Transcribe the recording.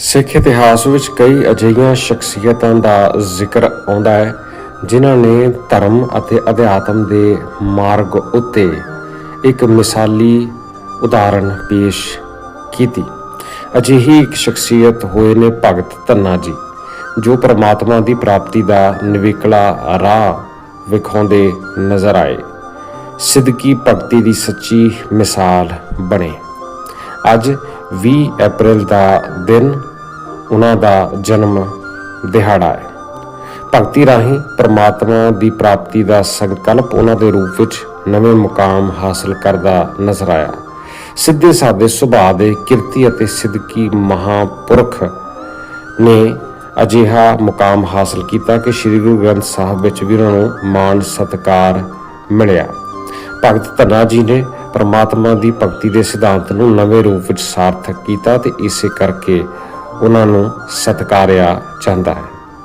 ਸਿੱਖ ਇਤਿਹਾਸ ਵਿੱਚ ਕਈ ਅਜਿਹੀਆਂ ਸ਼ਖਸੀਅਤਾਂ ਦਾ ਜ਼ਿਕਰ ਆਉਂਦਾ ਹੈ, ਜਿਨ੍ਹਾਂ ਨੇ ਧਰਮ ਅਤੇ ਅਧਿਆਤਮ ਦੇ ਮਾਰਗ ਉੱਤੇ ਇੱਕ ਮਿਸਾਲੀ ਉਦਾਹਰਣ ਪੇਸ਼ ਕੀਤੀ। ਅਜਿਹੀ ਇੱਕ ਸ਼ਖਸੀਅਤ ਹੋਏ ਨੇ ਭਗਤ ਧੰਨਾ ਜੀ, ਜੋ ਪ੍ਰਮਾਤਮਾ ਦੀ ਪ੍ਰਾਪਤੀ ਦਾ ਨਿਵੇਕਲਾ ਰਾਹ ਵਿਖਾਉਂਦੇ ਨਜ਼ਰ ਆਏ। ਸਿੱਧਕੀ ਭਗਤੀ ਦੀ ਸੱਚੀ ਮਿਸਾਲ ਬਣੇ। ਅੱਜ 20 ਅਪ੍ਰੈਲ ਦਾ ਦਿਨ ਉਹਨਾਂ ਦਾ ਜਨਮ ਦਿਹਾੜਾ ਹੈ। ਭਗਤੀ ਰਾਹੀਂ ਪ੍ਰਮਾਤਮਾ ਦੀ ਪ੍ਰਾਪਤੀ ਦਾ ਸੰਕਲਪ ਉਹਨਾਂ ਦੇ ਰੂਪ ਵਿੱਚ ਨਵੇਂ ਮੁਕਾਮ ਹਾਸਲ ਕਰਦਾ ਨਜ਼ਰ ਆਇਆ। ਸਿੱਧੇ ਸਾਦੇ ਸੁਭਾਅ ਦੇ ਕਿਰਤੀ ਅਤੇ ਸਿੱਧਕੀ ਮਹਾਪੁਰਖ ਨੇ ਅਜਿਹਾ ਮੁਕਾਮ ਹਾਸਲ ਕੀਤਾ ਕਿ ਸ੍ਰੀ ਗੁਰੂ ਗ੍ਰੰਥ ਸਾਹਿਬ ਵਿੱਚ ਵੀ ਉਹਨਾਂ ਨੂੰ ਮਾਣ ਸਤਕਾਰ ਮਿਲਿਆ। ਭਗਤ ਧਨਾ ਜੀ ਨੇ ਪ੍ਰਮਾਤਮਾ ਦੀ ਭਗਤੀ ਦੇ ਸਿਧਾਂਤ ਨੂੰ ਨਵੇਂ ਰੂਪ ਵਿੱਚ ਸਾਰਥਕ ਕੀਤਾ ਤੇ ਇਸੇ ਕਰਕੇ ਉਹਨਾਂ ਨੂੰ ਸਤਕਾਰਿਆ ਜਾਂਦਾ ਹੈ।